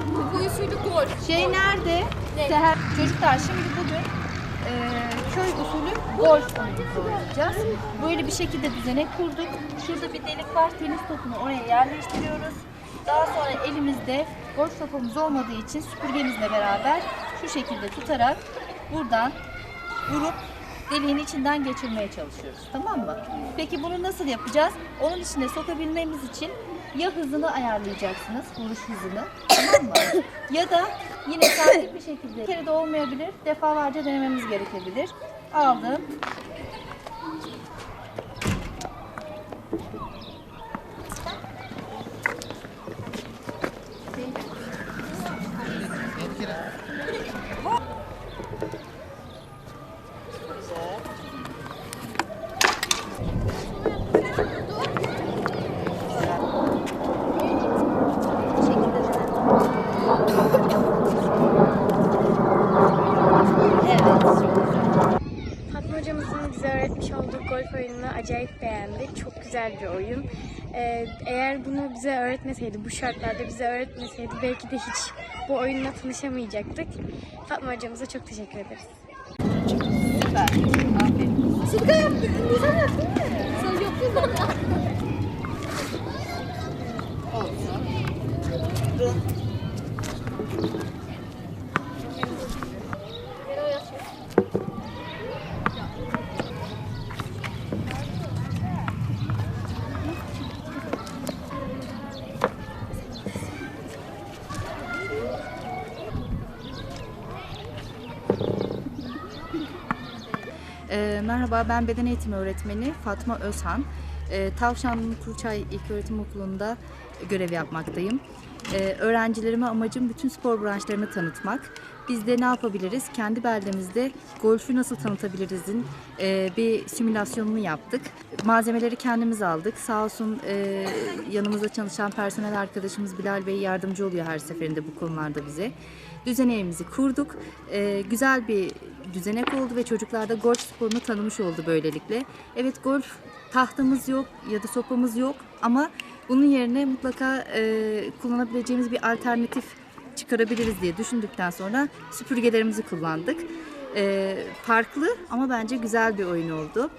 Usulü gol. Şey nerede? Ne? Seher. Çocuklar şimdi bugün e, köy usulü golf oyunu oynayacağız. Böyle bir şekilde düzenek kurduk. Şurada bir delik var. Tenis topunu oraya yerleştiriyoruz. Daha sonra elimizde golf topumuz olmadığı için süpürgemizle beraber şu şekilde tutarak buradan vurup deliğin içinden geçirmeye çalışıyoruz. Tamam mı? Peki bunu nasıl yapacağız? Onun içine sokabilmemiz için ya hızını ayarlayacaksınız, vuruş hızını. Tamam mı? ya da yine sabit bir şekilde bir kere de olmayabilir. Defalarca denememiz gerekebilir. Aldım. Bu şekilde Evet. Fatma hocamızın bize öğretmiş olduğu golf oyununu acayip beğendik. Çok güzel bir oyun. Ee, eğer bunu bize öğretmeseydi, bu şartlarda bize öğretmeseydi belki de hiç bu oyunla tanışamayacaktık. Fatma hocamıza çok teşekkür ederiz. Süper. Aferin. Sıdıka yaptın mı? Ee, merhaba, ben beden eğitimi öğretmeni Fatma Özhan. Ee, Tavşanlı Kuruçay İlköğretim Okulu'nda görev yapmaktayım. Ee, öğrencilerime amacım bütün spor branşlarını tanıtmak. Biz de ne yapabiliriz? Kendi beldemizde golfü nasıl tanıtabiliriz'in e, bir simülasyonunu yaptık. Malzemeleri kendimiz aldık. Sağ olsun e, yanımızda çalışan personel arkadaşımız Bilal Bey yardımcı oluyor her seferinde bu konularda bize. Düzeneğimizi kurduk. E, güzel bir düzenek oldu ve çocuklar da golf sporunu tanımış oldu böylelikle. Evet golf tahtamız yok ya da sopamız yok ama bunun yerine mutlaka e, kullanabileceğimiz bir alternatif çıkarabiliriz diye düşündükten sonra süpürgelerimizi kullandık. E, farklı ama bence güzel bir oyun oldu.